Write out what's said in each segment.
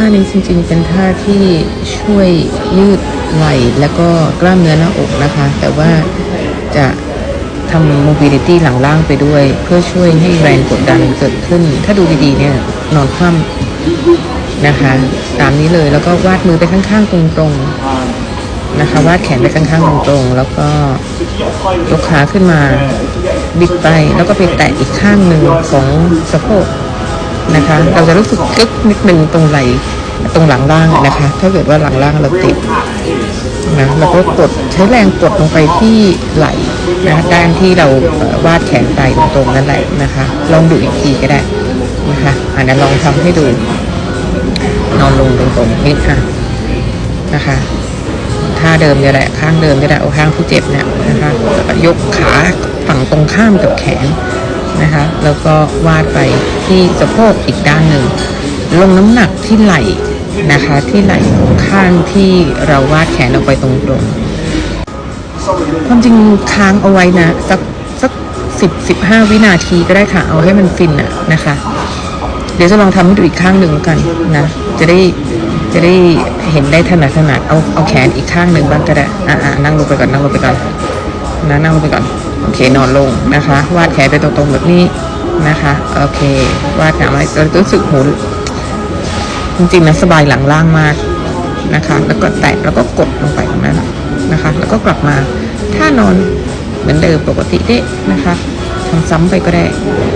ท่านี้จริง ๆ เป็นท่าที่ช่วยยืดไหล่แล้วก็กล้ามเนื้อหน้าอกนะคะ แต่ว่าจะทำ mobility หลังล่างไปด้วย เพื่อช่วยให้แรงกดดันเกิดขึ้น ถ้าดูดีๆเนี่ยนอนคว่ำนะคะ ตามนี้เลยแล้วก็วาดมือไปข้างๆตรงๆนะคะ วาดแขนไปข้างๆตรงๆแล้วก็ยกขาขึ้นมา บิดไปแล้วก็ไปแตะอีกข้างหนึ่งของสะโพก นะคะ เราจะรู้สึกกึกนิดนึงตรงไหลตรงหลังล่างนะคะ ถ้าเกิดว่าหลังล่างเราติดนะเราก็กดใช้แรงกดลงไปที่ไหลนะด้านที่เราวาดแขนไปตรงๆนั่นแหละนะคะ ลองดูอีกทีก็ได้นะคะอันนั้นลองทำให้ดู นอนลงตรงๆนิดค่ะนะคะท่าเดิมก็ได้ข้างเดิมก็ได้เอาข้างที่เจ็บเนี่ยนะคะแล้วก็ยกขาฝั่งตรงข้ามกับแขน นะคะ แล้วก็วาดไปที่สะโพกอีกด้านหนึ่ง ลงน้ำหนักที่ไหล่นะคะที่ไหล่ข้างที่เราวาดแขนออกไปตรงๆความจริงค้างเอาไว้นะสักสักสิบสิบห้าวินาทีก็ได้ค่ะ เอาให้มันฟินอะนะคะ เดี๋ยวจะลองทำให้ดูอีกข้างหนึ่งกันนะ จะได้จะได้เห็นได้ถนัดถนัดเอาเอาแขนอีกข้างหนึ่งบ้างก็ได้ อ่านั่งลงไปก่อนนั่งลงไปก่อนนะนั่งลงไปก่อน โอเคนอนลงนะคะ วาดแขนไปตรงๆแบบนี้นะคะ โอเควาดขามาจนรู้สึกหมุนจริงๆนะสบายหลังล่างมากนะคะ แล้วก็แตะแล้วก็กดลงไปตรงนั้นนะคะ แล้วก็กลับมาถ้านอนเหมือนเดิมปกติเด้นะคะทำซ้ำไปก็ได้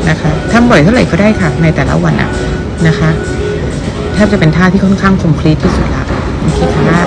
นะคะทำบ่อยเท่าไหร่ก็ได้ค่ะ ในแต่ละวันอะนะคะแทบจะเป็นท่าที่ค่อนข้างคอมพลีทที่สุดละโอเคค่ะ